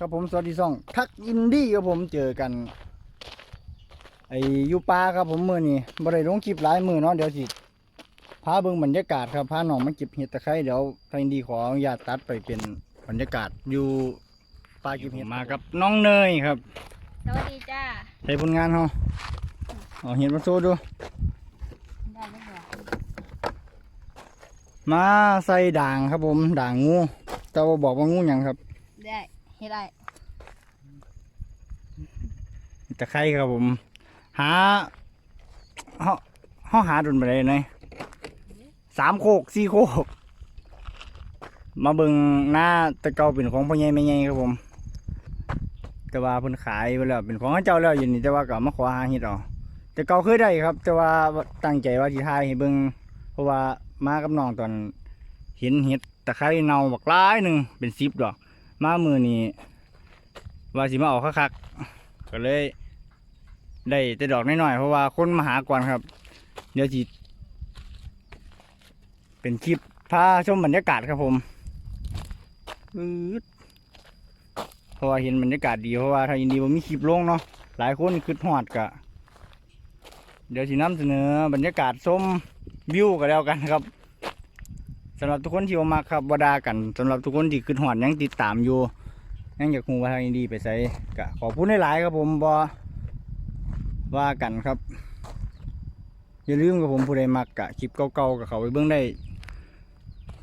ครับผมสวัสดีซ่องทักอินดี้ครับผมเจอกันไอ้อยูปลาครับผมมือนี่บ่ได้ลงคลิปหลายมือเนาะเดี๋ยวสิพาเบิ่งบรรยากาศครับพาน้องมาเก็บเห็ดตะไคร้เดี๋ยวทักอินดี้ขออนุญาตตัดไปเป็นบรรยากาศอยู่ปลาเก็บเห็ดมากับน้องเนยครับสวัสดีจ้าใช้ผลงานเฮาเอาเห็ดมาโซดูได้ไหมเหรอมาใส่ด่างครับผมด่างงูแต่ว่าบอกว่างูหยังครับได้ เฮ็ดได้ตะไคร้ครับผม หาเฮาเฮาหาดุนไปเลยนะสามโคกสี่โคก มาเบิ่งหน้าตะเกาเป็นของพ่อใหญ่แม่ใหญ่ครับผม แต่ว่าเพิ่นขายไปแล้วเป็นของเขาเจ้าแล้วอยู่นี่แต่ว่าก็มาขอหาเฮ็ดเอาแต่เก่าเคยได้ครับ แต่ว่าตั้งใจว่าสิถ่ายให้เบิ่งเพราะว่ามากับน้องตอนเห็นเห็ดตะไคร้เน่าบักหลายหนึงเป็น10ดอก มามือนี้ว่าสิมาออกคักๆก็เลยได้แต่ดอกน้อยๆเพราะว่าคนมาหาก่อนครับ เดี๋ยวสิเป็นคลิปพาชมบรรยากาศครับผมเพราะว่าเห็นบรรยากาศดีเพราะว่าถ้ายินดีว่ามีคลิปลงเนาะหลายคนคือหอดกะ เดี๋ยวสินำเสนอบรรยากาศชมวิวกันแล้วกันครับ สำหรับทุกคนที่มาครับวดากันสำหรับทุกคนที่คือหอดยังติดตามอยู่ยังอยากคูว่าทางยินดีไปใส่กะขอบคุณหลายๆครับผมบอว่ากันครับ อย่าลืมกับผมผู้ใดมักกะคลิปเก่าๆกับเขาไปเบื้องได้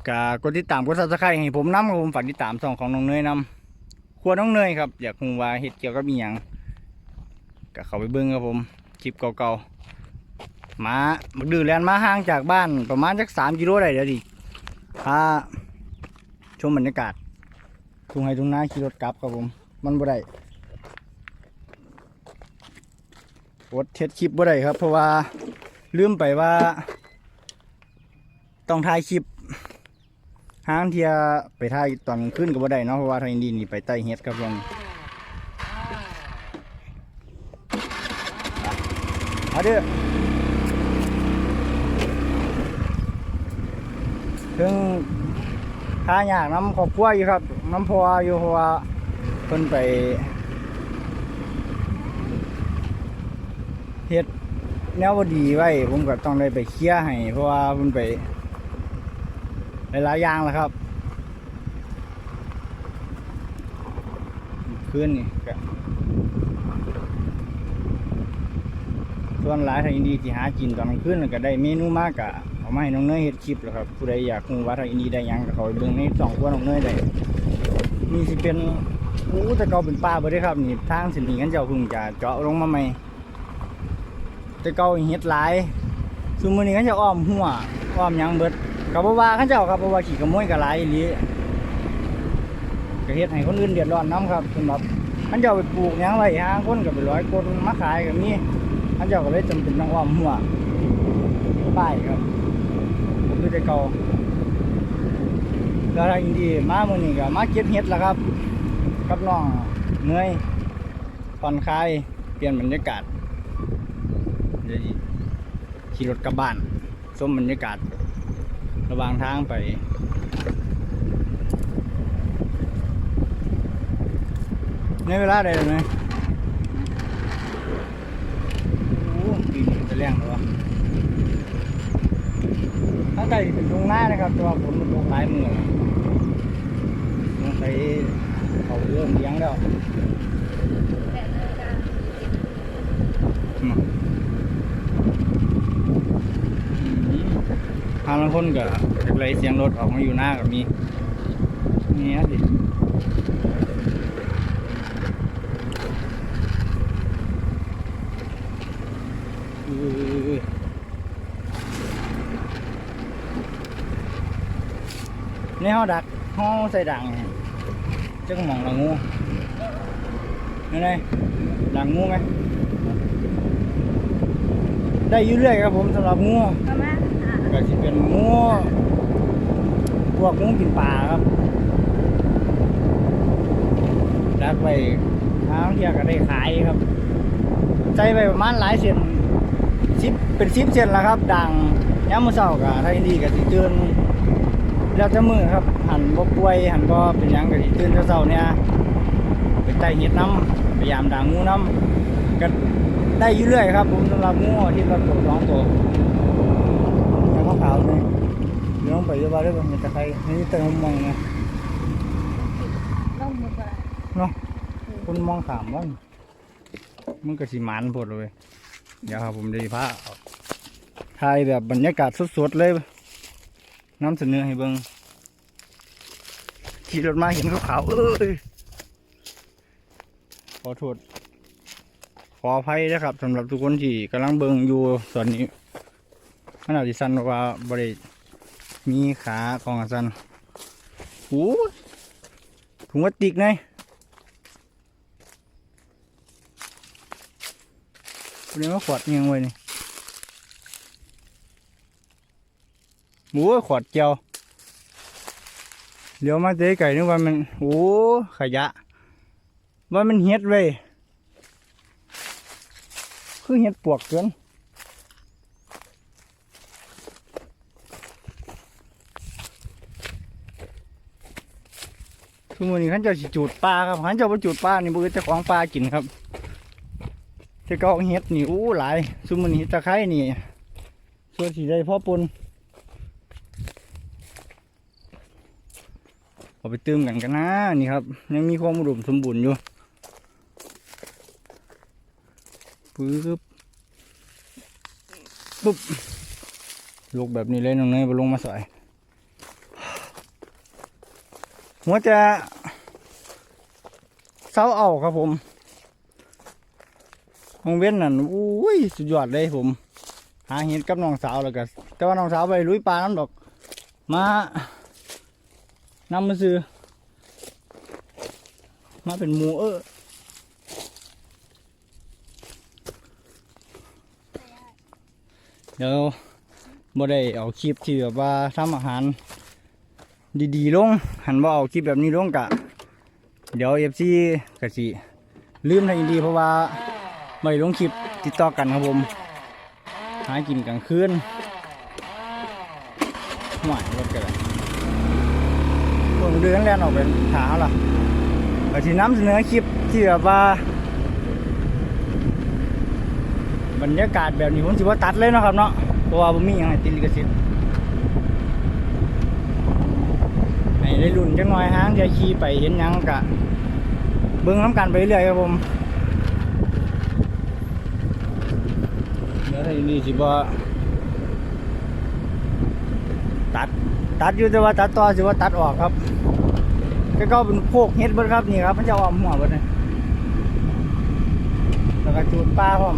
กะกดติดตามกดซับสไครต์ให้ผมนำครับผมฝากติดตามช่องของน้องเนยนำครัวน้องเนยครับ อยากรู้ว่าเฮ็ดเกี่ยวกับอีหยังกะเขาไปเบื้องครับผมคลิปเก่าๆมาบักดื้อแลนมาห่างจากบ้านประมาณสักสามกิโลได้เดี๋ยวดิ พาชมบรรยากาศทุ่งไห้ทุ่งนาขี่รถกลับครับผม มันบ่ได้อดเทดคลิปบ่ได้ครับ เพราะว่าลืมไปว่า ต้องถ่ายคลิปห้างเทียไปถ่ายตอนกลางคืนก็บ่ได้เนาะเพราะว่าทางอินดีนี่ไปใต้เฮ็ดครับยังเอาเด้อ ถึงทายากน้ำครอบครัวอยู่ครับ น้ำพออยู่เพราะว่าเพิ่นไปเฮ็ดแนวบ่ดีไว้ ผมก็ต้องได้ไปเคลียร์ให้ เพราะว่ามันไปหลายอย่างแหละครับคืนนี่ก็ส่วนหลายทางอินดีที่หากินตอนกลางคืนนั่นก็ได้เมนูมากกะ เอามาให้น้องเนยเฮ็ดคลิปแล้วครับผู้ใดอยากรู้ว่าทางอินดีได้ยังก็เขาไปเบิ่งในสองครัวน้องเนยได้นี่สิเป็นอู้แต่เก่าเป็นป่าบ่ได้ครับนี่ทางสินนี้กันเจ้าพิ่งจะเจาะลงมาใหม่แต่เก่าเฮ็ดหลายซุมือนี้เขาจะอ้อมหัวอ้อมยังเบิดก็บ่ว่าเขาเจ้าครับบ่ว่าขี้ขโมยก็หลายอีหลีก็เฮ็ดให้คนอื่นเดือดร้อนนํครับสำหรับเขาเจ้าไปปลูกยังไว้หาคนก็ไปร้อยคนมาขายก็มีเขาเจ้าก็เลยจำเป็นต้องอ้อมหัวป้ายครับ คือแต่เก่าแล้วทางนดีมามือนี้ก็มาเก็บเฮ็ดแล้วครับ กับน้องเหนื่อยผ่อนคลายเปลี่ยนบรรยากาศเดี๋ยวขี่รถกลับบ้านชมบรรยากาศ ระหว่างทางไปในเวลาใดเลยไหมโอ้ปีนี้จะแรงเลยวะ ถ้างใต้เป็นตรงหน้านะครับ แต่ว่าฝนมันตกหลายมือมันใส่เขาเริ่มเลี้ยงแล้วแบบนี้จ้าอืมทางลางคนก็จากไรเสียงรถออกมาอยู่หน้าก็มีเนี่ยดิเออ นี่ห้อดักห้อใส่ดังเนี่ยจังหมองละงูนี่ไงดังงูไหมได้อยู่เรื่อยครับผมสำหรับงูมามาอะก็จะเป็นงูพวกงูกินปลาครับดักไปทางเที่ยก็ได้ขายครับใส่ไปประมาณหลายเส้นสิบเป็นสิบเส้นแล้วครับ ดังย้ำมือเศร้ากับไทยดีกับสิตื่น แล้วจะมือครับ หันบ่ป่วย หันบ่เป็นหยังกับสิตื่นเช้าๆเนี่ยไปไต่เห็ดน้ำพยายามด่างงูน้ำก็ได้อยู่เรื่อยครับ ผมสำหรับงูที่ละตัวสองตัวอย่างขาวๆนี่เดี๋ยวลองไปเรื่อยๆเรื่อยๆมันจะใครนี่เติมมองไงต้องมือก็ได้เนาะคนมองขามว่ามันก็สิหมันพดเลย เดี๋ยวครับผมจะพาออกถ่ายแบบบรรยากาศสดๆเลย น้ำเสนอให้เบิ่งขี่รถมาเห็นขาวๆเอ้ยขอโทษขออภัยนะครับสำหรับทุกคนที่กำลังเบิ่งอยู่ตอนนี้มันอาจจะสั้นว่าบริมีขาของสันโอ้ถุงพลาสติกไงคนนี้มาขวดเงียงไว้นี่ โอ้ขวดเจียวเดี๋ยวมาเจ๊ไก่นึกว่ามันโอ้ขยะ ว่ามันเฮ็ดเว้ยคือเห็ดปวกเกินคือมื้อนี้ขันเจ้าจูดปลาครับขันเจ้าบ่จูดปลานี่บ่คือเจ้าของปลากินครับแต่ก็เห็ดนี่อู้หลายซุมื้อนี้ตะไคร้นี่ส่วนสิได้พ่อปน เอาไปเติมกันกันนะนี่ครับ ยังมีความอุดมสมบูรณ์อยู่ปึ๊บปุ๊บลูกแบบนี้เลยน้องเนยไปลงมาใส่หัวจะเสาเอาครับผมห้องเว้นนั่นอุ้ยสุดยอดเลยผม หาเห็ดกับน้องสาวแล้วก็แต่ว่าน้องสาวไปลุยปลาน้ำดอกมา นำมาซื้อ มาเป็นหมูเออเดี๋ยวบ่ได้เอาคลิปที่แบบว่าทำอาหาร ดีๆลง หันว่าเอาคลิปแบบนี้ลงกะ เดี๋ยวเอฟซีกะสิลืมทางอินดีเพราะว่าไม่ลงคลิปติดต่อกันครับผม หากินกลางคืนหวานรถกันเลย ผมเดินแล่นออกไปหาเขาล่ะก็ที่น้ำเสนอคลิปที่แบบว่า บรรยากาศแบบนี้ผมสิว่าตัดเลยนะครับเนาะเพราะว่าผมมีอย่างไรติดลิขสิทธิ์ให้ได้รุ่นจังหน่อยห้างเดียวขี่ไปเห็นยังกะเบิ้งน้ำกันไปเรื่อยครับผมเดี๋ยวถ้าอยู่นี่สิบ่ ตัด ตัดอยู่แต่ว่าตัดต่อสิว่าตัดออกครับก็ก็เป็นโคกเฮ็ดเบิดครับนี่ครับ มันจะเอาหัวเบิดเลยแล้วก็จูดปลาพร้อม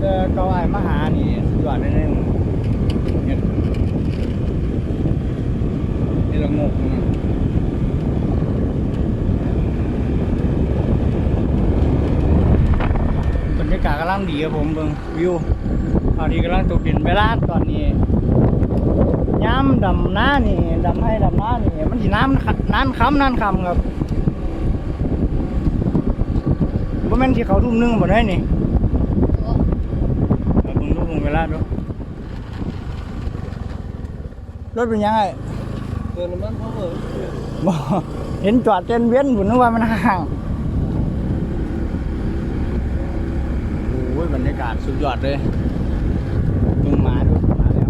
เจอเกาไอ้ายมาหานี่สุดยอดเลยเนี่ยเนี่ยนี่ละงกนะบรรยากาศกำลังดีครับผมเบิ่งวิว ตอนนี้กำลังตกดินเวลาตอนนี้ย้ำดำหน้านี่ดำให้ดำหน้านี่มันสิน้ำขน้ำค้ำน้ำคำครับว่าแม่นที่เขาทุ่มหนึงบ่ได้นี่โอ้เอาเบิ่งดูเบิ่งเวลาดูรถเป็นยังไงเติมน้ำมันเพราะเออบ่เห็นจอดเต้นเวียนผมนึกว่ามันห่าง อ้ยบรรยากาศสุดยอดเลยมึงมาดูมาแล้ว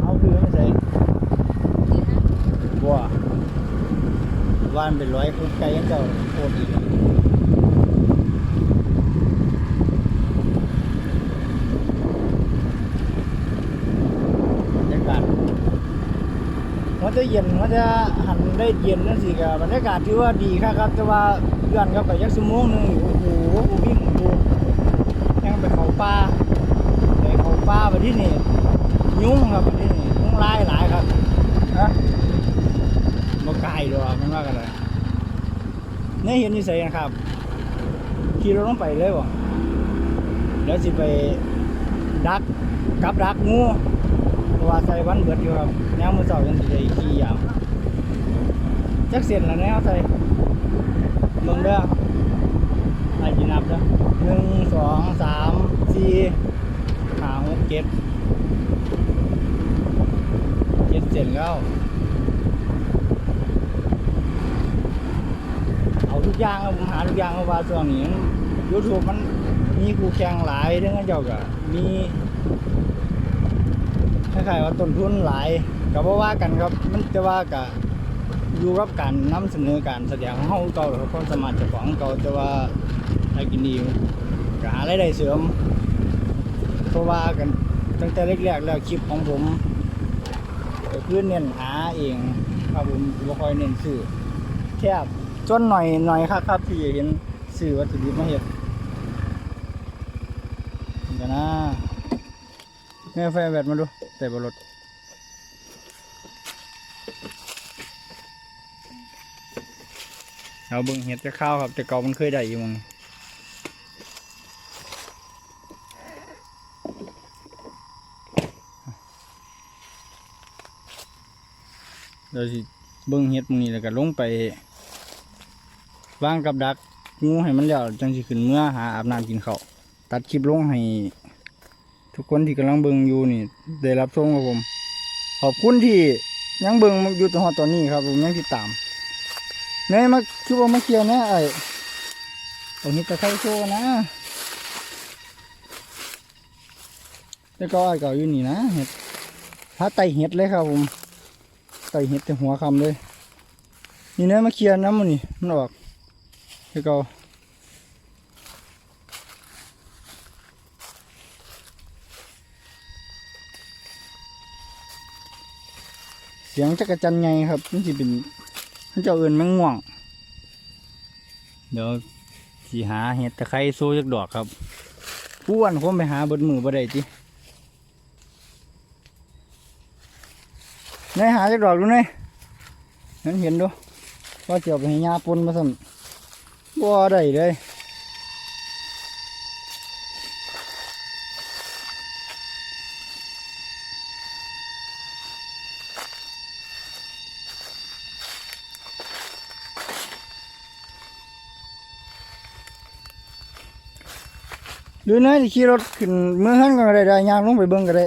เอาคือไม่ใช่ดีนะบัวว่านเป็นร้อยคุกไก่ยังเจ้าโคตรดีเลยบรรยากาศมันจะเย็นมันจะหันได้เย็นนั่นสิกับบรรยากาศที่ว่าดีครับครับ แต่ว่าเดือนครับกับยักษ์สมงหนึ่งโอ้โห วิ่งดูยังไปเขาป่าไปเขาป่าไปที่นี่ยุ่งครับไปที่นี่ยุ่งหลายหลายครับนะบ่ไกลดอกมันว่ากันเลยเนี่ยเห็นนิสัยนะครับขี่รถลงไปเลยวะเดี๋ยวสิไปดักกับดักงูเพราะว่าใส่วันเบิดอยู่ครับแนวมือเสายังสิได้ขี่ยาวจักเสียนแล้วแนวใส่เบิ่งเด้อไอ้จี นับเด้อหนึ่งสองสามสี่ห้าหกเจ็ดเจ็ดเสร็จแล้ว เอาทุกอย่างครับผมหาทุกอย่างเพราะว่าช่วงนี้ยูทูบมันมีคู่แข่งหลายเรื่องนั้นเจ้าก็มีคล้ายๆว่าต้นทุนหลายก็บ่ว่ากันครับมันจะว่ากับอยู่กับการนำเสนอการแสดงของเฮาเก่าครับความสามารถเจ้าของเก่าแต่ว่า ไอ้กินดีก็หารายได้เสริม เพราะว่ากันตั้งแต่แรกๆแล้วคลิปของผมก็คือเน้นหาเองครับผมบ่ค่อยเน้นซื้อแทบจนหน่อยหน่อยครับครับที่เห็นสื่อวัตถุดิบมาเห็ดเดี๋ยวนะแม่ไฟแบตมาดูแต่บรถเอาเบิ่งเห็ดจะข้าวครับ แต่เก่ามันเคยได้อยู่มั้ง เดี๋ยวสิเบิ่งเห็ดมึงนี่แล้วก็ลงไปวางกับดักงูให้มันแล้วจังสิขึ้นเมื่อหาอาบน้ำกินข้าวตัดคลิปลงให้ ทุกคนที่กำลังเบิ่งอยู่นี่ ได้รับชมครับผม ขอบคุณที่ยังเบิ่งอยู่ตอนตอนนี้ครับ ผมยังติดตามเนยมาคือว่ามาเคลียร์นะไอ้ตรงนี้ตะไคร้โชว์นะแล้วก็ไอ้เก่าอยู่นี่นะเห็ดพาไตเห็ดเลยครับผม ไตเห็ดแต่หัวคำเลย นี่นยมาเคลียร์น้ำมันนี่มันออกแล้วก็เสียงจักรจันไงครับนี่สิเป็นมันเจ้าเอินแมงม่วง เดี๋ยวสีหาเห็ดตะไคร้โซ่จักดอกครับผู้วันผมไปหาบนมือบ่ได้จิ นายหาจักดอกดูนายนั่นเห็นดูว่าเจียวไปให้ยาปนมาสั่นบ่ได้เลยดูนะที่ขี่รถขึ้นเมืองหันก็ได้ได้ยางลงไปเบิ่งก็ได้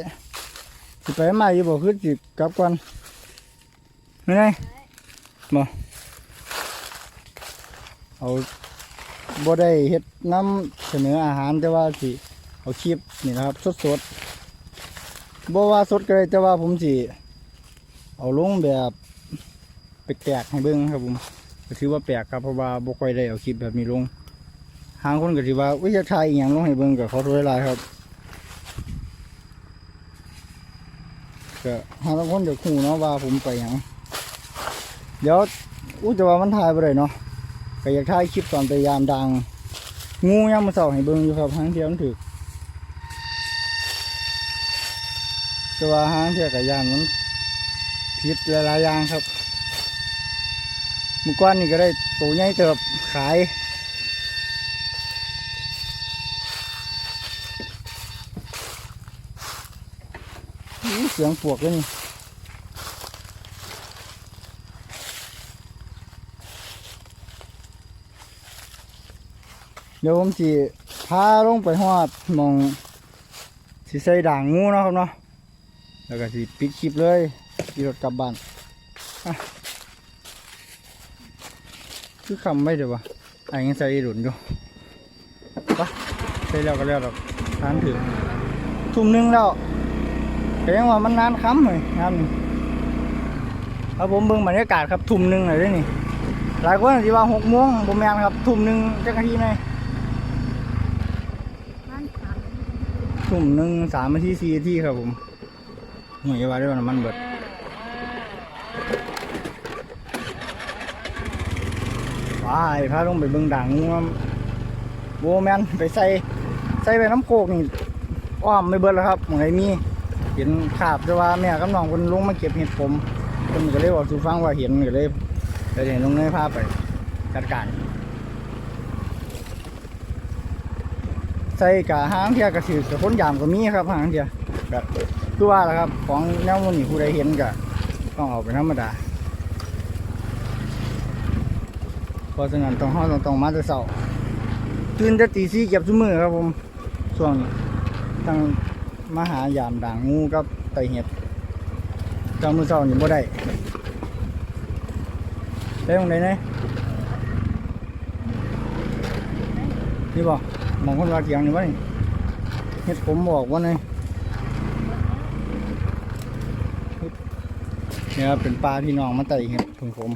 สิไปมาอยู่บ่คือสิกลับก่อนนี่ไงบ่เอาบ่ได้เฮ็ดน้ำเสนออาหารแต่ว่าสิเอาคลิปนี่นะครับสดสดบ่ว่าสดก็ได้แต่ว่าผมสิเอาลงแบบแปลกๆให้เบิ่งครับผมก็ถือว่าแปลกครับเพราะว่าบ่ค่อยได้เอาคลิปแบบนี้ลงทางคนก็สิว่าวิจะถ่ายอีหยังลงให้เบิ่งก็ขอโทษหลายครับ ก็หาบางคนเดี๋ยวคูเนาะว่าผมไปหยังเดี๋ยวอู้จะว่ามันถ่ายบ่ได้เนาะก็อยากถ่ายคลิปตอนไปยามดัง งูยังมาเสาให้เบิ่งอยู่ครับหางเทียมถึกแต่ว่าหางเทียกับยามมันผิดหลายๆอย่างครับเมื่อก่อนนี่ก็ได้ตัวใหญ่เติบขายอู้ เสียงปวกเลยนี่เดี๋ยวผมสิพาลงไปหอดมองสิใส่ด่างงูเนาะครับเนาะแล้วก็สิปิดคลิปเลยขี่รถกลับบ้านคือคำไม่เดี๋ยววะไอ้ยังใส่หลุนอยู่ปะใส่แล้วก็แล้วดอกทานถึงทุ่มหนึงแล้ว แต่ยังว่ามันนานค้ำเลยงานนี้ครับผมเบิ่งบรรยากาศครับทุ่มหนึ่งเลยด้อนี่ หลายคนที่ว่าหกโมงผมแมนครับทุ่มหนึ่งจักนาทีไหนบ้านสามทุ่มหนึ่งสามนาทีสี่นาทีครับผมหน่วยว่าได้ว่ามันเบิดว้ายพาลงไปเบิ่งด่างงูครับโบแมนไปใส่ใส่ไปน้ำโคกนี่อ้อมไม่เบิดแล้วครับหมองไหนมี เห็นขาบแต่ว่าแม่กับน้องคนลุงมาเก็บเห็ดผมคนก็เลยบอกสูฟังว่าเห็นก็เลยเลยเห็นลงในภาพไปจัดการใส่กะหางเทียกระสือกับคนยามก็มีครับหางเทียแบบคือว่าแหละครับ ของแนวมันนี่ผู้ใดเห็นก็ต้องเอาไปธรรมดาเพราะฉะนั้นต้องห้องต้องต้องมาแต่เช้าตื่นแต่ตีสี่เก็บทุกมือครับผมช่วงนี้ตั้ง มาหายามด่างงูกับไตเห็ดแต่จำมือเจ้านี่บ่ได้ได้ตรงไหนเนี่ยนี่บ่มองคนว่าเกียงนี่บ่นี่เฮ็ดผมบอกว่าไงเนี่ยครับเป็นปลาที่น้องมาไต่เห็ดถึงผม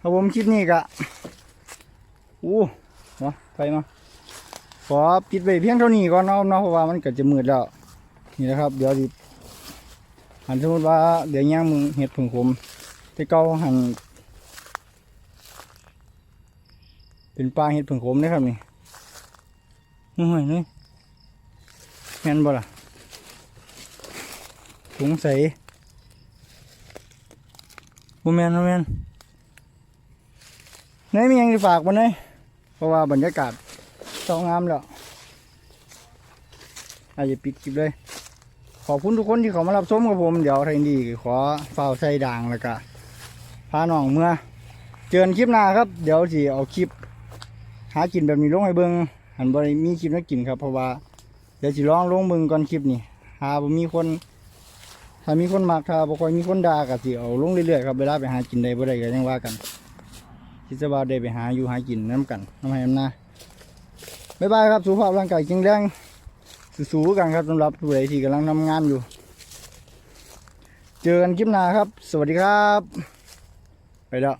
ครับผมคลิปนี้กะอู้วะไปมาขอปิดไปเพียงเท่านี้ก่อนเนาะเนาะเพราะว่ามันก็จะมืดแล้ว นี่นะครับ เดี๋ยวดิหันสมมติว่าเดี๋ยวย่างมึงเห็ดผึ่งผมที่เก่าหันเป็นปลาเห็ดผึ่งผมนะครับนี่นี่ห่วยนี่แม่นบ่ล่ะสงใสบ่แมนบ่แม่นไหนมีหยังจะฝากบ่เนยเพราะว่าบรรยากาศสองงามแล้วอาจจะปิดคลิปเลย ขอบคุณทุกคนที่เขามารับชมกับผม เดี๋ยวไทยดีขอเฝ้าใส่ด่างแล้วก็พาน้องเมื่อ เจอคลิปหน้าครับ เดี๋ยวสิเอาคลิป หากินแบบนี้ลงให้เบิงหันบริมีคลิปนักกินครับ เพราะว่าเดี๋ยวสิลองลงเบิงก่อนคลิปนี้หาบ่มีคน ถ้ามีคนมักถ้าบ่ค่อยมีคนด่าก็สิเอาลงเรื่อยๆครับเวลาไปหากินได้บ่ได้ก็ยังว่ากันคิดจะว่าได้ไปหาอยู่หากินน้ำกันน้ำให้น้ำหน้าบ๊ายบายครับสุขภาพร่างกายแข็งแรง สู้ๆกันครับสำหรับผู้ใดที่กำลังทำงานอยู่ เจอกันคลิปหน้าครับ สวัสดีครับ ไปแล้ว